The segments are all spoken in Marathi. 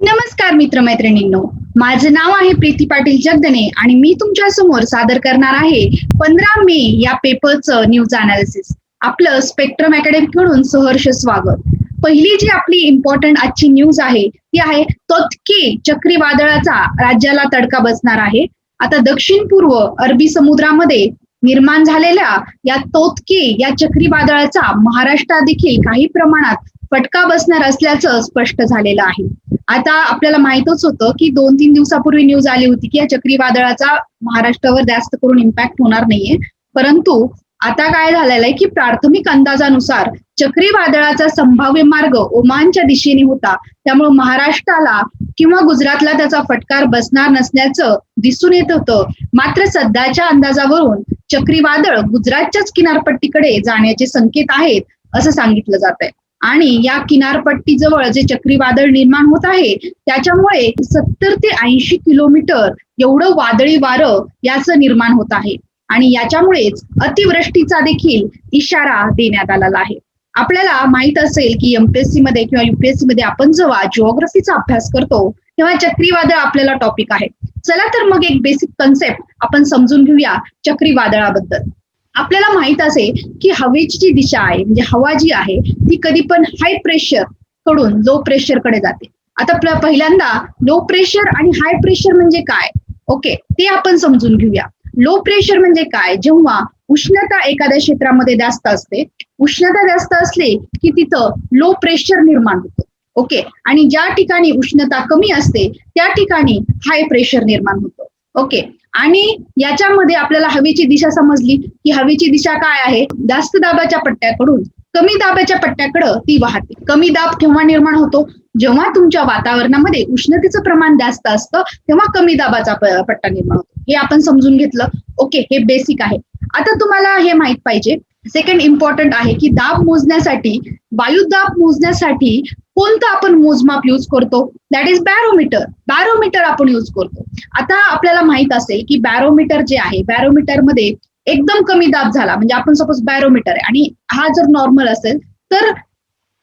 नमस्कार मित्रमैत्रिणींनो. माझं नाव आहे प्रीती पाटील जगदने आणि मी तुमच्यासमोर सादर करणार आहे पंधरा मे या पेपरचं न्यूज अनालिसिस आपलं स्पेक्ट्रम अकॅडमी कडून सहर्ष स्वागत. पहिली जी आपली इम्पॉर्टंट आजची न्यूज आहे ती आहे तोतके चक्रीवादळाचा राज्याला तडका बसणार आहे. आता दक्षिण पूर्व अरबी समुद्रामध्ये निर्माण झालेल्या या तोतके या चक्रीवादळाचा महाराष्ट्रात देखील काही प्रमाणात फटका बसणार असल्याचं स्पष्ट झालेलं आहे. आता आपल्याला माहितच होतं की दोन तीन दिवसापूर्वी न्यूज आली होती की या चक्रीवादळाचा महाराष्ट्रावर जास्त करून इम्पॅक्ट होणार नाहीये. परंतु आता काय झालेलं आहे की प्राथमिक अंदाजानुसार चक्रीवादळाचा संभाव्य मार्ग ओमानच्या दिशेने होता. त्यामुळे महाराष्ट्राला किंवा गुजरातला त्याचा फटकार बसणार नसल्याचं दिसून येत होतं. मात्र सध्याच्या अंदाजावरून चक्रीवादळ गुजरातच्याच किनारपट्टीकडे जाण्याचे संकेत आहेत असं सांगितलं जात आहे आणि या किनारपट्टीजवळ जे चक्रीवादळ निर्माण होत आहे त्याच्यामुळे सत्तर ते ऐंशी किलोमीटर एवढं वादळी वारं याचं निर्माण होत आहे. आणि याच्यामुळेच अतिवृष्टीचा देखील इशारा देण्यात आलेला आहे. आपल्याला माहीत असेल की एमपीएससी मध्ये किंवा युपीएससी मध्ये आपण जेव्हा जिओग्राफीचा अभ्यास करतो तेव्हा चक्रीवादळ आपल्याला टॉपिक आहे. चला तर मग एक बेसिक कन्सेप्ट आपण समजून घेऊया चक्रीवादळाबद्दल. आपल्याला माहीत असेल की हवेची जी दिशा आहे म्हणजे हवा जी आहे ती कधी पण हाय प्रेशरकडून लो प्रेशरकडे जाते. आता पहिल्यांदा लो प्रेशर आणि हाय प्रेशर म्हणजे काय? ओके ते आपण समजून घेऊया. लो प्रेशर म्हणजे काय? जेव्हा उष्णता एखाद्या क्षेत्रामध्ये जास्त असते उष्णता जास्त असली की तिथं लो प्रेशर निर्माण होतं. ओके आणि ज्या ठिकाणी उष्णता कमी असते त्या ठिकाणी हाय प्रेशर निर्माण होतं. ओके. आणि याच्यामध्ये आपल्याला हवेची दिशा समजली की हवेची दिशा काय आहे? जास्त दाबाच्या पट्ट्याकडून कमी दाबाच्या पट्ट्याकडं ती वाहते. कमी दाब केव्हा निर्माण होतो? जेव्हा तुमच्या वातावरणामध्ये उष्णतेचं प्रमाण जास्त असतं तेव्हा कमी दाबाचा पट्टा निर्माण होतो. हे आपण समजून घेतलं. ओके हे बेसिक आहे. आता तुम्हाला हे माहीत पाहिजे. सेकंड इम्पॉर्टंट आहे की दाब मोजण्यासाठी वायुदाब मोजण्यासाठी कोणतं आपण मोजमाप यूज करतो? दॅट इज बॅरोमीटर बॅरोमीटर आपण यूज करतो. आता आपल्याला माहीत असेल की बॅरोमीटर जे आहे बॅरोमीटरमध्ये एकदम कमी दाब झाला. म्हणजे आपण सपोज बॅरोमीटर आहे. आणि हा जर नॉर्मल असेल तर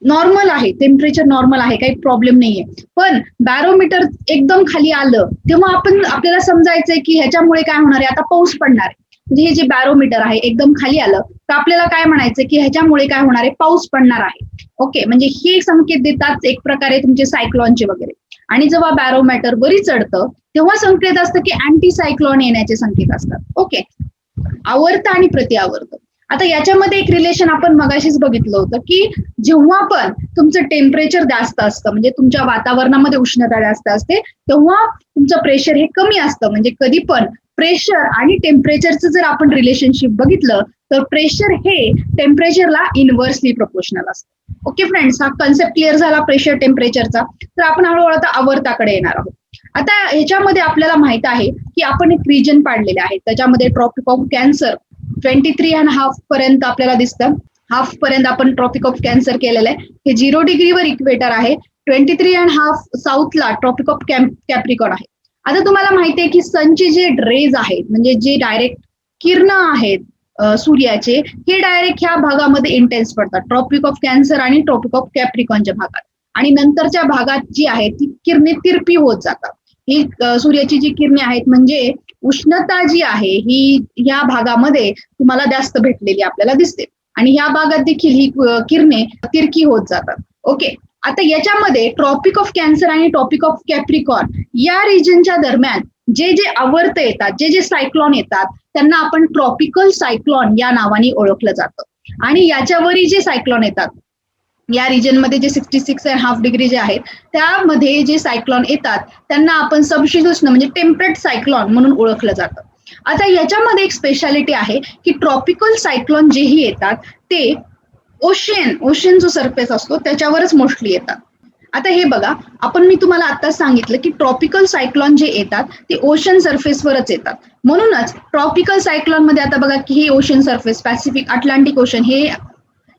नॉर्मल आहे. टेम्परेचर नॉर्मल आहे. काही प्रॉब्लेम नाहीये. पण बॅरोमीटर एकदम खाली आलं तेव्हा आपण आपल्याला समजायचंय की ह्याच्यामुळे काय होणार आहे? आता पाऊस पडणार आहे. म्हणजे हे जे बॅरोमीटर आहे एकदम खाली आलं तर आपल्याला काय म्हणायचं की ह्याच्यामुळे काय होणार आहे? पाऊस पडणार आहे. ओके म्हणजे हे संकेत देतात एक प्रकारे तुमचे सायक्लॉनचे वगैरे. आणि जेव्हा बॅरोमीटर वरी चढतं तेव्हा संकेत असतं की अँटी सायक्लॉन येण्याचे संकेत असतात. ओके. आवर्त आणि प्रतिआवर्त आता याच्यामध्ये एक रिलेशन आपण मगाशीच बघितलं होतं की जेव्हा पण तुमचं टेम्परेचर जास्त असतं म्हणजे तुमच्या वातावरणामध्ये उष्णता जास्त असते तेव्हा तुमचं प्रेशर हे कमी असतं. म्हणजे कधी पण प्रेशर आणि टेम्परेचरचं जर आपण रिलेशनशिप बघितलं तर प्रेशर हे टेम्परेचरला इनव्हर्सली प्रोपोर्शनल असतं. ओके फ्रेंड्स हा कन्सेप्ट क्लिअर झाला प्रेशर टेम्परेचरचा तर आपण हळूहळू आता आवर्ताकडे येणार आहोत. आता ह्याच्यामध्ये आपल्याला माहीत आहे की आपण एक रिजन पाडलेले आहे. त्याच्यामध्ये tropic of cancer twenty three and half पर्यंत आपल्याला दिसतं. हाफ पर्यंत आपण ट्रॉपिक ऑफ कॅन्सर केलेलं आहे. हे झिरो डिग्रीवर इक्वेटर आहे. ट्वेंटी थ्री अँड हाफ साऊथला ट्रॉपिक ऑफ कॅप्रिकॉन आहे. आता तुम्हाला माहिती आहे की सनचे जे रेज आहेत म्हणजे जे डायरेक्ट किरण आहेत सूर्याचे हे डायरेक्ट ह्या भागामध्ये इंटेन्स पडतात. ट्रॉपिक ऑफ कॅन्सर आणि ट्रॉपिक ऑफ कॅप्रिकॉनच्या भागात. आणि नंतरच्या भागात जी आहे ती किरणे तिरपी होत जातात. ही सूर्याची जी किरणे आहेत म्हणजे उष्णता जी आहे ही या भागामध्ये तुम्हाला जास्त भेटलेली आपल्याला दिसते. आणि या भागात देखील ही किरणे तिरकी होत जातात. ओके आता याच्यामध्ये ट्रॉपिक ऑफ कॅन्सर आणि ट्रॉपिक ऑफ कॅप्रिकॉन या रिजनच्या दरम्यान जे जे आवर्त येतात जे जे सायक्लॉन येतात त्यांना आपण ट्रॉपिकल सायक्लॉन या नावाने ओळखलं जातं. आणि याच्यावरही जे सायक्लॉन येतात या रिजनमध्ये जे sixty six and half degree जे आहेत त्यामध्ये जे सायक्लॉन येतात त्यांना आपण सबशितोष्ण म्हणजे टेम्परेट सायक्लॉन म्हणून ओळखलं जातं. आता याच्यामध्ये एक स्पेशालिटी आहे की ट्रॉपिकल सायक्लॉन जेही येतात ते ओशियन ओशियन जो सरफेस असतो त्याच्यावरच मोस्टली येतात. आता हे बघा आपण मी तुम्हाला आताच सांगितलं की ट्रॉपिकल सायक्लॉन जे येतात ते ओशन सरफेसवरच येतात. म्हणूनच ट्रॉपिकल सायक्लॉनमध्ये आता बघा की हे ocean surface Pacific Atlantic ocean हे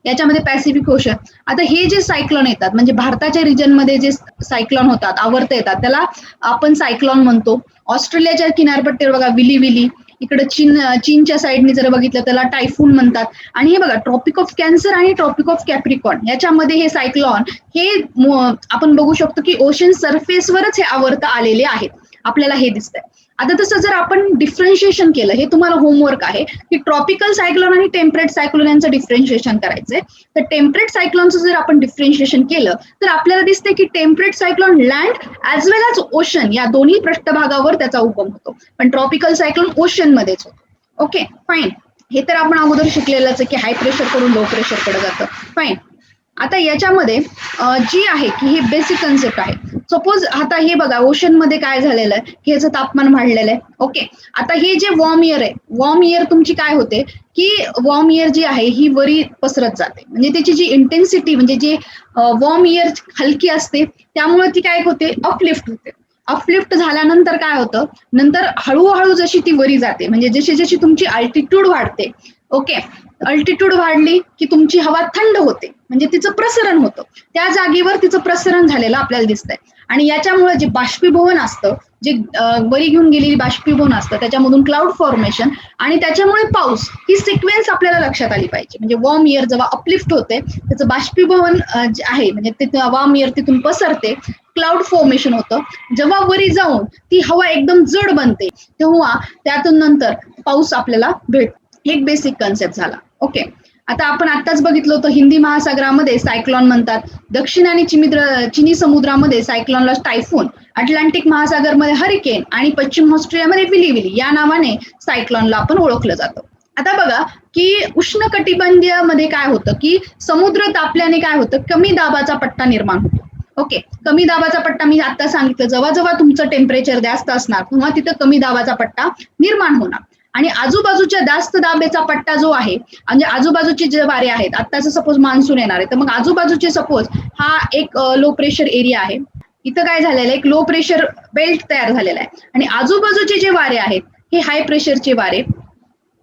याच्यामध्ये पॅसिफिक ओशन आता हे जे सायक्लॉन येतात म्हणजे भारताच्या रिजनमध्ये जे सायक्लॉन होतात आवर्त येतात त्याला आपण सायक्लॉन म्हणतो. ऑस्ट्रेलियाच्या किनारपट्टीवर बघा विली विली इकडे चीन चीनच्या साईडने जर बघितलं त्याला टायफून म्हणतात. आणि हे बघा ट्रॉपिक ऑफ कॅन्सर आणि ट्रॉपिक ऑफ कॅप्रिकॉन याच्यामध्ये हे सायक्लॉन हे आपण बघू शकतो की ओशन सरफेसवरच हे आवर्त आलेले आहेत. आपल्याला हे दिसतंय. आता तसं जर आपण डिफरन्शिएशन केलं हे तुम्हाला होमवर्क आहे की ट्रॉपिकल सायक्लोन आणि टेम्परेट सायक्लोन यांचं डिफरन्शिएशन करायचंय. तर टेम्परेट सायक्लोनचं जर आपण डिफरन्शिएशन केलं तर आपल्याला दिसते की temperate cyclone land as well as ocean या दोन्ही पृष्ठभागावर त्याचा उगम होतो. पण ट्रॉपिकल सायक्लोन ओशनमध्येच होतो. ओके फाईन हे तर आपण अगोदर शिकलेलंच आहे की हाय प्रेशरकडून लो प्रेशरकडे जातं. फाईन आता याच्यामध्ये जी आहे की ही बेसिक कन्सेप्ट आहे. सपोज आता हे बघा ओशनमध्ये काय झालेलं आहे? की ह्याचं तापमान वाढलेलं आहे. ओके आता हे जे वॉर्म इयर आहे वॉर्म इयर तुमची काय होते? की वॉर्म इयर जी आहे ही वरी पसरत जाते. म्हणजे त्याची जी इंटेन्सिटी म्हणजे जी वॉर्म इयर हलकी असते त्यामुळे ती काय होते? अपलिफ्ट होते. अपलिफ्ट झाल्यानंतर काय होतं? नंतर हळूहळू जशी ती वरी जाते म्हणजे जशी जशी तुमची अल्टिट्यूड वाढते. ओके अल्टिट्यूड वाढली की तुमची हवा थंड होते. म्हणजे तिचं प्रसरण होतं. त्या जागेवर तिचं प्रसरण झालेलं आपल्याला दिसतंय. आणि याच्यामुळे जे बाष्पीभवन असतं जे बरी वरी घेऊन गेलेली बाष्पीभवन असतं त्याच्यामधून क्लाउड फॉर्मेशन आणि त्याच्यामुळे पाऊस ही सिक्वेन्स आपल्याला लक्षात आली पाहिजे. म्हणजे वॉर्म इयर जेव्हा अपलिफ्ट होते त्याचं बाष्पीभवन जे आहे म्हणजे तिथं वॉर्म इयर तिथून पसरते क्लाउड फॉर्मेशन होतं. जेव्हा वरी जाऊन ती हवा एकदम जड बनते तेव्हा त्यातून नंतर पाऊस आपल्याला भेट एक बेसिक कन्सेप्ट झाला. ओके आता आपण आताच बघितलं होतं हिंदी महासागरामध्ये सायक्लॉन म्हणतात. दक्षिण आणि चिमिद्र चिनी समुद्रामध्ये सायक्लॉनला टायफून अटलांटिक महासागरमध्ये हरिकेन आणि पश्चिम ऑस्ट्रेलियामध्ये विलीविली. या नावाने सायक्लॉनला आपण ओळखलं जातं. आता बघा की उष्ण कटिबंधीयमध्ये काय होतं की समुद्र तापल्याने काय होतं कमी दाबाचा पट्टा निर्माण होतो. ओके कमी दाबाचा पट्टा मी आता सांगितलं. जेव्हा जेव्हा तुमचं टेम्परेचर जास्त असणार तेव्हा तिथं कमी दाबाचा पट्टा निर्माण होणार. आणि आजूबाजूच्या जास्त दाबेचा पट्टा जो आहे म्हणजे आजूबाजूचे जे वारे आहेत आत्ताचं सपोज मान्सून येणार आहे तर मग आजूबाजूचे सपोज हा एक लो प्रेशर एरिया आहे. इथं काय झालेलं आहे एक लो प्रेशर बेल्ट तयार झालेला आहे. आणि आजूबाजूचे जे वारे आहेत हे हाय प्रेशरचे वारे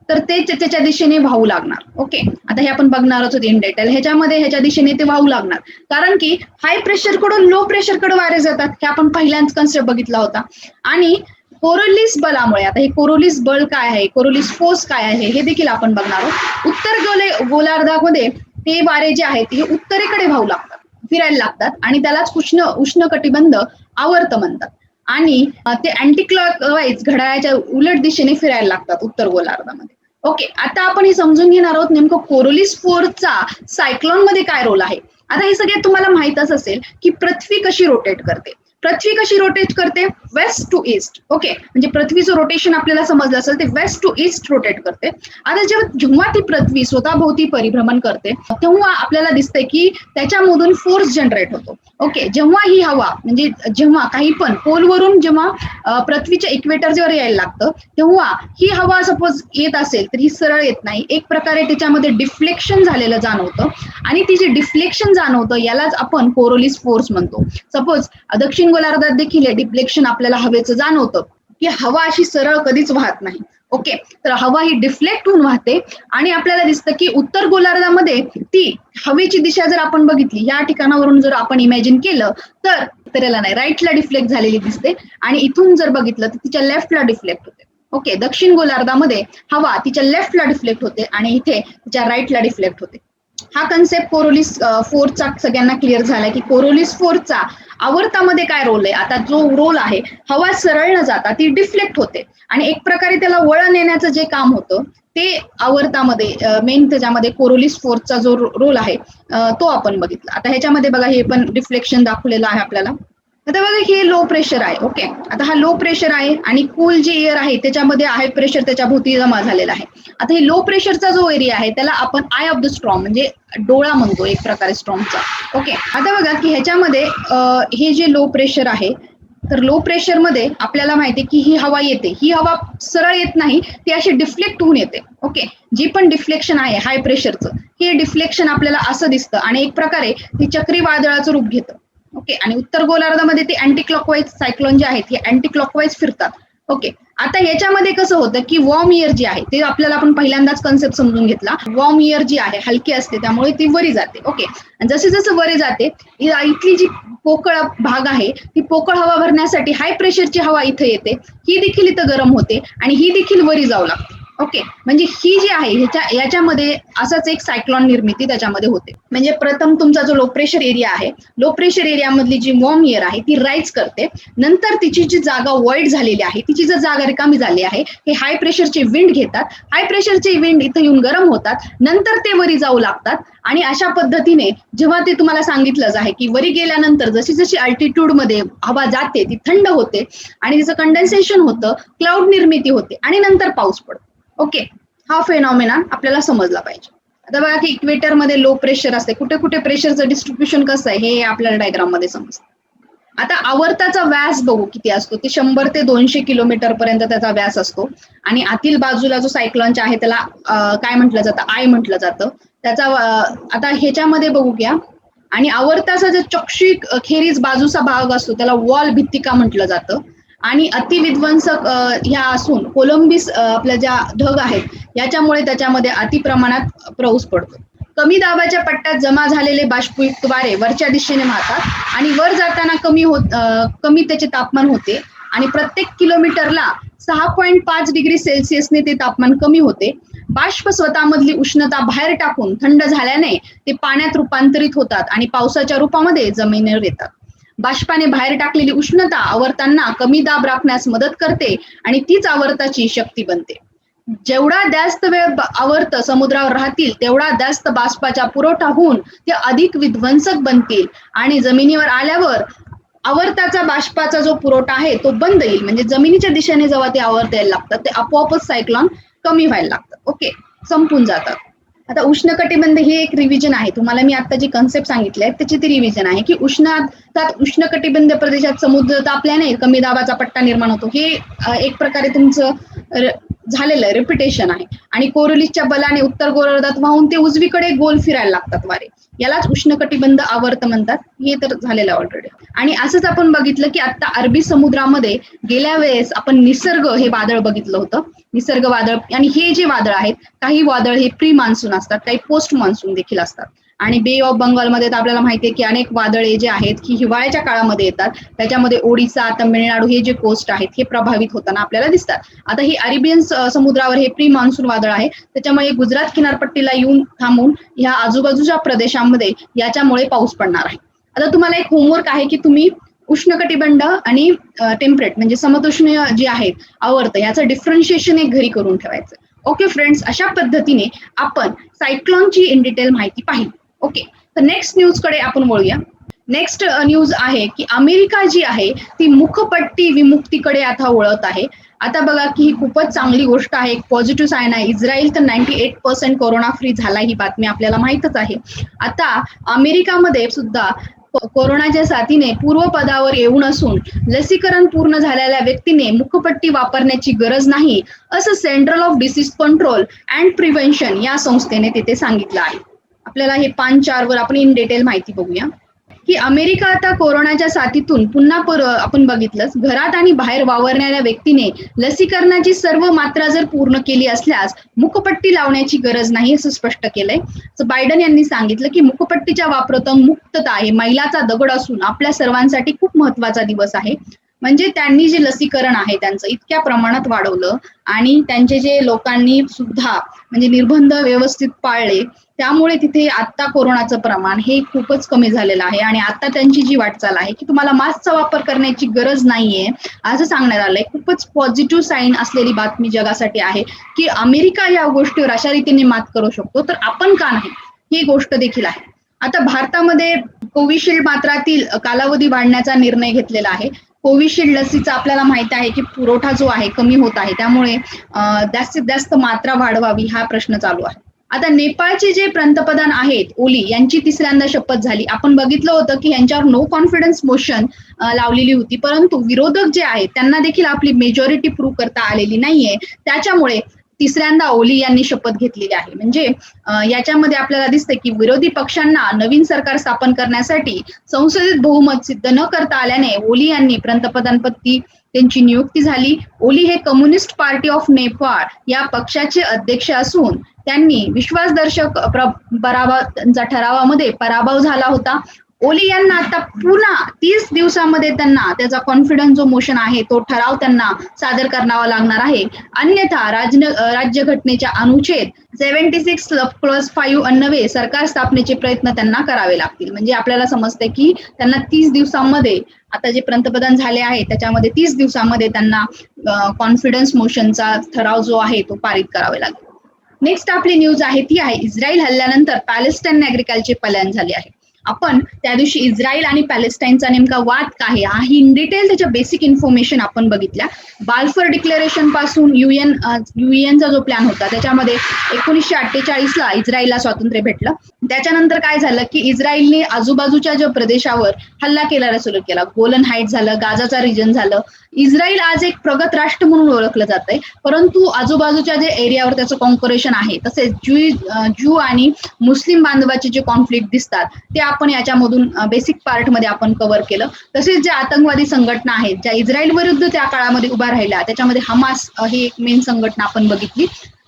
तर ते त्याच्या दिशेने वाहू लागणार. ओके आता हे आपण बघणारच होते इन डिटेल ह्याच्यामध्ये ह्याच्या दिशेने ते वाहू लागणार. कारण की हाय प्रेशरकडून लो प्रेशरकडे वारे जातात हे आपण पहिल्यांदा कन्सेप्ट बघितला होता. आणि कोरोलिस बलामुळे आता हे कोरोलिस बल काय आहे? कोरोलिस फोर्स काय आहे? हे देखील आपण बघणार आहोत. उत्तर गोले गोलार्धामध्ये ते वारे जे आहेत हे उत्तरेकडे वाहू लागतात फिरायला लागतात आणि त्यालाच उष्ण उष्ण कटिबंध आवर्त म्हणतात. आणि ते अँटी क्लॉकवाईज घड्याळाच्या उलट दिशेने फिरायला लागतात उत्तर गोलार्धामध्ये. ओके आता आपण हे समजून घेणार आहोत नेमकं कोरोलिस फोर्सचा सायक्लॉनमध्ये काय रोल आहे. आता हे सगळे तुम्हाला माहितच असेल की पृथ्वी कशी रोटेट करते. पृथ्वी कशी रोटेट करते? वेस्ट टू ईस्ट ओके म्हणजे पृथ्वीचं रोटेशन आपल्याला समजलं असेल ते वेस्ट टू ईस्ट रोटेट करते. आता जेव्हा जेव्हा ती पृथ्वी स्वतःभोवती परिभ्रमण करते तेव्हा आपल्याला दिसतंय की त्याच्यामधून फोर्स जनरेट होतो. ओके जेव्हा ही हवा म्हणजे जेव्हा काही पण पोलवरून जेव्हा पृथ्वीच्या पृथ्वीच्या इक्वेटरवर यायला लागतं तेव्हा ही हवा सपोज येत असेल तर ही सरळ येत नाही. एक प्रकारे त्याच्यामध्ये डिफ्लेक्शन झालेलं जाणवतं आणि ती जे डिफ्लेक्शन जाणवतं यालाच आपण कोरोलिस फोर्स म्हणतो. सपोज दक्षिण गोलार्धात देखील हे डिफ्लेक्शन आपल्याला हवेचं जाणवतं. की हवा अशी सरळ कधीच वाहत नाही. ओके? तर हवा ही डिफ्लेक्ट होऊन वाहते आणि आपल्याला दिसतं की उत्तर गोलार्धामध्ये ती हवेची दिशा जर आपण बघितली या ठिकाणावरून जर आपण इमॅजिन केलं तर उत्तरेला नाही राईटला डिफ्लेक्ट झालेली दिसते आणि इथून जर बघितलं तर तिच्या लेफ्टला डिफ्लेक्ट होते. ओके? दक्षिण गोलार्धामध्ये हवा तिच्या लेफ्टला डिफ्लेक्ट होते आणि इथे तिच्या राईटला डिफ्लेक्ट होते. हा कन्सेप्ट कोरोलिस फोर्थचा सगळ्यांना क्लिअर झालाय की कोरोलिस फोर्सचा आवर्तामध्ये काय रोल आहे? आता जो रोल आहे हवा सरळ न जाता ती डिफ्लेक्ट होते. आणि एक प्रकारे त्याला वळण येण्याचं जे काम होतं ते आवर्तामध्ये मेन त्याच्यामध्ये कोरोलिस फोर्सचा जो रोल आहे तो आपण बघितला. आता ह्याच्यामध्ये बघा हे पण डिफ्लेक्शन दाखवलेलं आहे आपल्याला. आता बघा हे लो प्रेशर आहे ओके आता हा लो प्रेशर आहे आणि कूल जे एअर आहे त्याच्यामध्ये हाय प्रेशर त्याच्या भोवती जमा झालेला आहे. आता हे लो प्रेशरचा जो एरिया आहे त्याला आपण आय ऑफ द स्ट्रॉम म्हणजे डोळा म्हणतो एक प्रकारे स्ट्रॉमचा ओके आता बघा की ह्याच्यामध्ये हे जे लो प्रेशर आहे तर लो प्रेशरमध्ये आपल्याला माहिती की ही हवा येते. ही हवा सरळ येत नाही ती अशी डिफ्लेक्ट होऊन येते ओके जी पण डिफ्लेक्शन आहे हाय प्रेशरचं हे डिफ्लेक्शन आपल्याला असं दिसतं आणि एक प्रकारे ती चक्रीवादळाचं रूप घेतं. ओके? आणि उत्तर गोलार्धामध्ये ते अँटी क्लॉकवाईज सायक्लोन जे आहेत हे अँटी क्लॉकवाईज फिरतात. ओके? आता याच्यामध्ये कसं होतं की वॉर्म इयर जी आहे ते आपल्याला आपण पहिल्यांदाच कन्सेप्ट समजून घेतला. वॉर्म इयर जी आहे हलकी असते त्यामुळे ती वरी जाते. ओके? आणि जसे जसं वरी जाते इथली जी पोकळ भाग आहे ती पोकळ हवा भरण्यासाठी हाय प्रेशरची हवा इथे येते. ही देखील इथं गरम होते आणि ही देखील वरी जाऊ लागते. ओके म्हणजे ही जी आहे ह्याच्या याच्यामध्ये असंच एक सायक्लॉन निर्मिती त्याच्यामध्ये होते. म्हणजे प्रथम तुमचा जो लो प्रेशर एरिया आहे लो प्रेशर एरियामधली जी वॉर्म एअर आहे ती राईज करते. नंतर तिची जी जागा वॉइड झालेली आहे तिची जर जागा रिकामी झाली आहे हे हाय प्रेशरचे विंड घेतात. हाय प्रेशरचे विंड इथं येऊन गरम होतात. नंतर ते वरी जाऊ लागतात. आणि अशा पद्धतीने जेव्हा ते तुम्हाला सांगितलंच आहे की वरी गेल्यानंतर जशी जशी अल्टिट्यूडमध्ये हवा जाते ती थंड होते. आणि तिचं कंडेन्सेशन होतं क्लाउड निर्मिती होते. आणि नंतर पाऊस पडतो. ओके हा फेनॉमिना आपल्याला समजला पाहिजे. आता बघा की इक्वेटरमध्ये लो प्रेशर असते. कुठे कुठे प्रेशरचं डिस्ट्रीब्युशन कसं आहे हे आपल्याला डायग्राममध्ये समजतं. आता आवर्ताचा व्यास बघू किती असतो. ते शंभर ते दोनशे किलोमीटर पर्यंत त्याचा व्यास असतो. आणि आतील बाजूला जो सायक्लॉनचा आहे त्याला काय म्हटलं जातं? आय म्हटलं जातं. त्याचा आता ह्याच्यामध्ये बघू घ्या. आणि आवर्ताचा जो चक्षुक खेरीज बाजूचा भाग असतो त्याला वॉल भित्तिका म्हटलं जातं. आणि अतिविध्वंसक ह्या असून कोलंबिस आपल्या ज्या ढग आहेत याच्यामुळे त्याच्यामध्ये अतिप्रमाणात पाऊस पडतो. कमी दाबाच्या पट्ट्यात जमा झालेले बाष्पयुक्त वारे वरच्या दिशेने वाहतात आणि वर जाताना कमी होत कमी त्याचे तापमान होते आणि प्रत्येक किलोमीटरला सहा पॉईंट पाच डिग्री सेल्सिअसने ते तापमान कमी होते. बाष्प स्वतःमधली उष्णता बाहेर टाकून थंड झाल्याने ते पाण्यात रूपांतरित होतात आणि पावसाच्या रूपामध्ये जमिनीवर येतात. बाष्पाने बाहेर टाकलेली उष्णता आवर्तांना कमी दाब राखण्यास मदत करते आणि तीच आवर्ताची शक्ती बनते. जेवढा जास्त वेळ आवर्त समुद्रावर राहतील तेवढा जास्त बाष्पाचा पुरवठा होऊन ते अधिक विध्वंसक बनतील आणि जमिनीवर आल्यावर आवर्ताचा बाष्पाचा जो पुरवठा आहे तो बंद येईल. म्हणजे जमिनीच्या दिशेने जेव्हा ते आवर्त यायला लागतात ते आपोआपच सायक्लॉन कमी व्हायला लागतात. ओके संपून जातात. आता उष्ण कटिबंध ही एक रिव्हिजन आहे. तुम्हाला मी आता जी कन्सेप्ट सांगितले त्याची ती रिव्हिजन आहे की उष्णातात उष्णकटिबंध प्रदेशात समुद्र तापल्याने कमी दाबाचा पट्टा निर्माण होतो. हे एक प्रकारे तुमचं झालेलं आहे रिपिटेशन आहे. आणि कोरोलिसच्या बलाने उत्तर गोलार्धात वाहून ते उजवीकडे गोल फिरायला लागतात वारे. यालाच उष्णकटिबंध आवर्त म्हणतात. हे तर झालेलं आहे ऑलरेडी आणि असंच आपण बघितलं की आता अरबी समुद्रामध्ये गेल्या वेळेस आपण निसर्ग हे वादळ बघितलं होतं. निसर्ग वादळ आणि हे जे वादळ आहेत काही वादळ हे प्री मान्सून असतात काही पोस्ट मान्सून देखील असतात. आणि बे ऑफ बंगालमध्ये तर आपल्याला माहिती आहे की अनेक वादळे जे आहेत की हिवाळ्याच्या काळामध्ये येतात. त्याच्यामध्ये ओडिसा तमिळनाडू हे जे कोस्ट आहेत हे प्रभावित होताना आपल्याला दिसतात. आता ही अरेबियन समुद्रावर हे प्री मान्सून वादळ आहे. त्याच्यामुळे गुजरात किनारपट्टीला येऊन थांबून ह्या आजूबाजूच्या प्रदेशांमध्ये याच्यामुळे पाऊस पडणार आहे. आता तुम्हाला एक होमवर्क आहे की तुम्ही उष्णकटिबंध आणि टेम्परेट म्हणजे समतोष्ण जे आहेत आवर्त याचं डिफरन्शिएशन एक घरी करून ठेवायचं. ओके फ्रेंड्स अशा पद्धतीने आपण सायक्लॉनची इन डिटेल माहिती पाहिली. ओके तर नेक्स्ट न्यूजकडे आपण वळूया. नेक्स्ट न्यूज आहे की अमेरिका जी आहे ती मुखपट्टी विमुक्तीकडे आता वळत आहे. आता बघा की ही खूपच चांगली गोष्ट आहे. एक पॉझिटिव्ह साईन आहे. इस्रायल तर ninety eight percent corona free झाला ही बातमी आपल्याला माहितच आहे. आता अमेरिकामध्ये सुद्धा कोरोनाच्या साथीने पूर्वपदावर येऊन असून लसीकरण पूर्ण झालेल्या व्यक्तीने मुखपट्टी वापरण्याची गरज नाही असं central of disease control and prevention या संस्थेने तिथे सांगितलं आहे. आपल्याला हे पान चार वर आपण इन डिटेल माहिती बघूया. की अमेरिका आता कोरोनाच्या साथीतून पुन्हा पर आपण बघितलंच घरात आणि बाहेर वावरणाऱ्या व्यक्तीने लसीकरणाची सर्व मात्रा जर पूर्ण केली असल्यास मुखपट्टी लावण्याची गरज नाही असं स्पष्ट केलंय. बायडन यांनी सांगितलं की मुखपट्टीच्या वापरातून मुक्तता आहे मैलाचा दगड असून आपल्या सर्वांसाठी खूप महत्त्वाचा दिवस आहे. म्हणजे त्यांनी जे लसीकरण आहे त्यांचं इतक्या प्रमाणात वाढवलं आणि त्यांचे जे लोकांनी सुद्धा म्हणजे निर्बंध व्यवस्थित पाळले त्यामुळे तिथे आता कोरोनाचं प्रमाण हे खूपच कमी झालेलं आहे आणि आता त्यांची जी वाटचाल आहे की तुम्हाला मास्कचा वापर करण्याची गरज नाहीये असं सांगण्यात आलंय. खूपच पॉझिटिव्ह साईन असलेली बातमी जगासाठी आहे की अमेरिका या गोष्टीवर अशा रीतीने मात करू शकतो तर आपण का नाही? ही गोष्ट देखील आहे. आता भारतामध्ये कोविशिल्ड मात्रातील कालावधी वाढण्याचा निर्णय घेतलेला आहे. कोविशिल्ड लसीचा आपल्याला माहीत आहे की पुरवठा जो आहे कमी होत आहे. त्यामुळे जास्तीत जास्त मात्रा वाढवावी हा प्रश्न चालू आहे. आता नेपाळचे जे पंतप्रधान आहेत ओली यांची तिसऱ्यांदा शपथ झाली. आपण बघितलं होतं की यांच्यावर नो कॉन्फिडन्स मोशन लावलेली होती. परंतु विरोधक जे आहेत त्यांना देखील आपली मेजॉरिटी प्रूव्ह करता आलेली नाहीये. त्याच्यामुळे तिसऱ्यांदा ओली यांनी शपथ घेतलेली आहे. म्हणजे याच्यामध्ये आपल्याला दिसतं की विरोधी पक्षांना नवीन सरकार स्थापन करण्यासाठी संसदेत बहुमत सिद्ध न करता आल्याने ओली यांनी पंतप्रधानपदी त्यांची नियुक्ती झाली. ओली हे कम्युनिस्ट पार्टी ऑफ नेपाळ या पक्षाचे अध्यक्ष असून त्यांनी विश्वासदर्शक पराभवाचा ठरावामध्ये पराभव झाला होता. ओली यांना आता पुन्हा तीस दिवसामध्ये त्यांना त्याचा कॉन्फिडन्स जो मोशन आहे तो ठराव त्यांना सादर करावा लागणार आहे. अन्यथा राज राज्यघटनेच्या अनुच्छेद सेव्हन्टी सिक्स प्लस फाईव्ह अन्नवे सरकार स्थापनेचे प्रयत्न त्यांना करावे लागतील. म्हणजे आपल्याला समजते की त्यांना तीस दिवसांमध्ये आता जे पंतप्रधान झाले आहे त्याच्यामध्ये तीस दिवसामध्ये त्यांना कॉन्फिडन्स मोशनचा ठराव जो आहे तो पारित करावा लागेल. नेक्स्ट आपली न्यूज आहे ती आहे इस्रायल हल्ल्यानंतर पॅलेस्टाईन नागरिकांचे पलायन झाले आहे. आपण त्या दिवशी इस्रायल आणि पॅलेस्टाईनचा नेमका वाद काय आहे हा इन डिटेल त्याच्या बेसिक इन्फॉर्मेशन आपण बघितल्या. बाल्फर डिक्लेरेशनपासून युएन युएनचा जो प्लॅन होता त्याच्यामध्ये एकोणीसशे अठ्ठेचाळीसला इस्रायलला स्वातंत्र्य भेटलं. त्याच्यानंतर काय झालं की इस्रायलने आजूबाजूच्या ज्या प्रदेशावर हल्ला केल्याला सुरू केला गोलन हाईट झालं गाजाचा रिजन झालं इस्रायल आज एक प्रगत राष्ट्र म्हणून ओळखलं जात आहे परंतु आजूबाजूच्या जे एरियावर त्याचं कॉन्कोरेशन आहे तसेच ज्यू ज्यू आणि मुस्लिम बांधवाचे जे कॉन्फ्लिक्ट दिसतात ते आपण याच्यामधून बेसिक पार्टमध्ये आपण कव्हर केलं. तसेच ज्या आतंकवादी संघटना आहेत ज्या इस्रायल विरुद्ध त्या काळामध्ये उभ्या राहिल्या त्याच्यामध्ये हमास ही एक मेन संघटना आपण बघितली.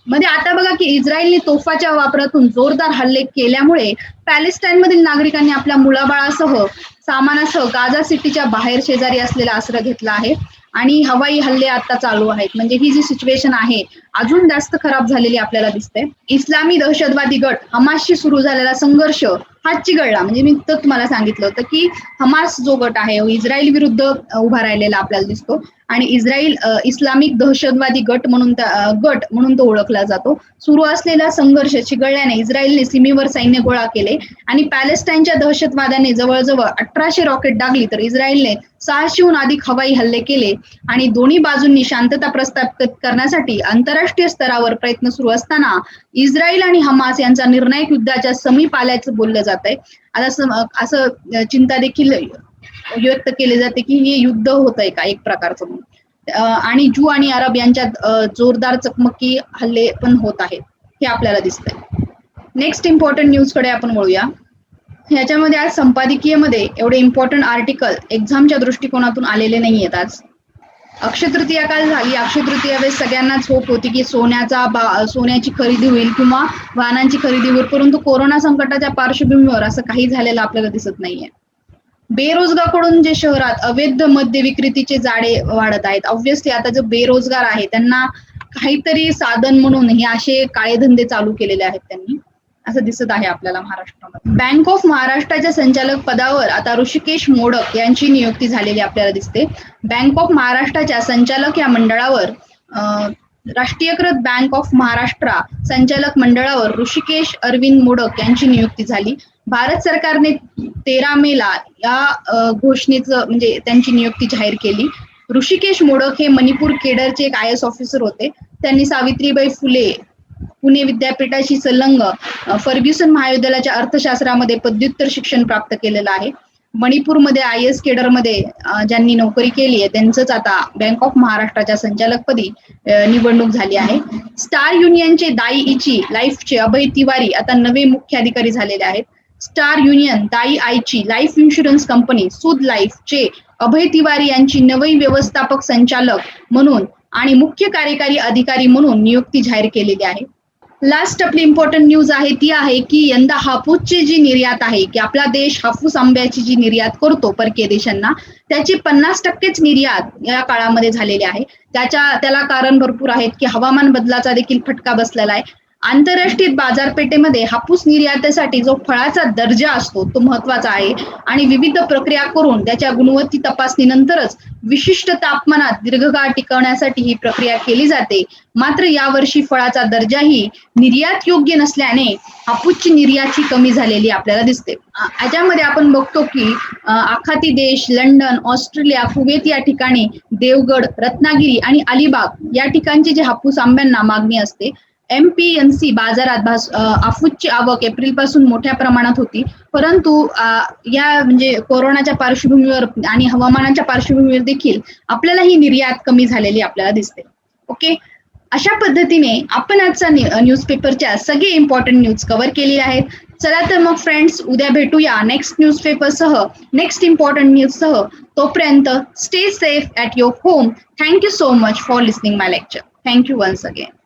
मध्ये आता बघा की इस्रायलने तोफाच्या वापरातून जोरदार हल्ले केल्यामुळे पॅलेस्टाईन मधील नागरिकांनी आपल्या मुलाबाळासह सामानासह गाझा सिटीच्या बाहेर शेजारी असलेला आश्रय घेतला आहे. आणि हवाई हल्ले आता चालू आहेत. म्हणजे ही जी सिच्युएशन आहे अजून जास्त खराब झालेली आपल्याला दिसते. इस्लामी दहशतवादी गट हमासशी सुरू झालेला संघर्ष हा चिघळला. म्हणजे मी तर तुम्हाला सांगितलं होतं की हमास जो गट आहे इस्रायल विरुद्ध उभा राहिलेला आपल्याला दिसतो. आणि इस्रायल इस्लामिक दहशतवादी गट म्हणून गट म्हणून तो ओळखला जातो. सुरू असलेला संघर्ष चिघळल्याने इस्रायलने सीमेवर सैन्य गोळा केले आणि पॅलेस्टाईनच्या दहशतवाद्याने जवळजवळ अठराशे रॉकेट डागली तर इस्रायलने सहाशेहून अधिक हवाई हल्ले केले आणि दोन्ही बाजूंनी शांतता प्रस्थापित करण्यासाठी आंतरराष्ट्रीय स्तरावर प्रयत्न सुरू असताना इस्रायल आणि हमास यांचा निर्णायक युद्धाच्या समीप आल्याचं बोललं जात आहे आता असं चिंता देखील व्यक्त केले जाते की हे युद्ध होत आहे का एक प्रकारचं म्हणून. आणि जू आणि अरब यांच्यात जोरदार चकमकी हल्ले पण होत आहेत हे आपल्याला दिसतंय. नेक्स्ट इम्पॉर्टंट न्यूजकडे आपण वळूया. ह्याच्यामध्ये आज संपादकीयमध्ये एवढे इम्पॉर्टंट आर्टिकल एक्झामच्या दृष्टिकोनातून आलेले नाही आहेत आज. अक्षय तृतीया काल झाली. अक्षय तृतीया वेळेस सगळ्यांनाच होप होती की सोन्याचा बा सोन्याची खरेदी होईल किंवा वाहनांची खरेदी होईल परंतु कोरोना संकटाच्या पार्श्वभूमीवर असं काही झालेलं आपल्याला दिसत नाहीये. बेरोजगारकडून जे शहरात अवैध मद्य विक्रीतीचे जाळे वाढत आहेत ऑब्व्हियसली आता जो बेरोजगार आहे त्यांना काहीतरी साधन म्हणून हे असे काळे धंदे चालू केलेले आहेत त्यांनी. असं दिसत आहे आपल्याला महाराष्ट्रामध्ये. बँक ऑफ महाराष्ट्राच्या संचालक पदावर आता ऋषिकेश मोडक यांची नियुक्ती झालेली आपल्याला दिसते. बँक ऑफ महाराष्ट्राच्या संचालक या मंडळावर राष्ट्रीयकृत बँक ऑफ महाराष्ट्र संचालक मंडळावर ऋषिकेश अरविंद मोडक यांची नियुक्ती झाली. भारत सरकारने तेरा मेला या घोषणेचं म्हणजे त्यांची नियुक्ती जाहीर केली. ऋषिकेश मोडक हे मणिपूर केडरचे एक आय एस ऑफिसर होते. त्यांनी सावित्रीबाई फुले पुणे विद्यापीठाशी संलग्न फर्ग्युसन महाविद्यालयाच्या अर्थशास्त्रामध्ये पदव्युत्तर शिक्षण प्राप्त केलेलं आहे. मणिपूरमध्ये आय एस केडरमध्ये ज्यांनी नोकरी केली आहे त्यांचंच आता बँक ऑफ महाराष्ट्राच्या संचालकपदी निवडणूक झाली आहे. स्टार युनियनचे दाई इची लाईफचे अभय तिवारी आता नवे मुख्य अधिकारी झालेले आहेत. Star Union Dai-ichi life insurance company सुद लाईफचे अभय तिवारी यांची नवी व्यवस्थापक संचालक म्हणून आणि मुख्य कार्यकारी अधिकारी म्हणून नियुक्ती जाहीर केलेली आहे. लास्ट आपली इम्पॉर्टंट न्यूज आहे ती आहे की यंदा हापूसची जी निर्यात आहे की आपला देश हापूस आंब्याची जी निर्यात करतो परकीय देशांना त्याची पन्नास टक्केच निर्यात या काळामध्ये झालेली आहे. त्याच्या त्याला कारण भरपूर आहेत की हवामान बदलाचा देखील फटका बसलेला आहे. आंतरराष्ट्रीय बाजारपेठेमध्ये हापूस निर्यातीसाठी जो फळाचा दर्जा असतो तो महत्त्वाचा आहे. आणि विविध प्रक्रिया करून त्याच्या गुणवत्ती तपासणीनंतरच विशिष्ट तापमानात दीर्घकाळ टिकवण्यासाठी ही प्रक्रिया केली जाते. मात्र यावर्षी फळाचा दर्जाही निर्यात योग्य नसल्याने हापूसची निर्यात ही कमी झालेली आपल्याला दिसते. याच्यामध्ये आपण बघतो की आखाती देश लंडन ऑस्ट्रेलिया कुवेत या ठिकाणी देवगड रत्नागिरी आणि अलिबाग या ठिकाणचे जे हापूस आंब्यांना मागणी असते एमपीएनसी बाजारात भास- अ, आवक एप्रिलपासून मोठ्या प्रमाणात होती. परंतु या म्हणजे कोरोनाच्या पार्श्वभूमीवर आणि हवामानाच्या पार्श्वभूमीवर देखील आपल्याला ही निर्यात कमी झालेली आपल्याला दिसते. ओके? अशा पद्धतीने आपण आजचा न्यूजपेपरच्या सगळे इम्पॉर्टंट न्यूज कव्हर केलेले आहेत. चला तर मग फ्रेंड्स उद्या भेटूया नेक्स्ट न्यूजपेपर सह नेक्स्ट इम्पॉर्टंट न्यूज सह. तोपर्यंत stay safe at your home thank you so much for listening my lecture thank you once again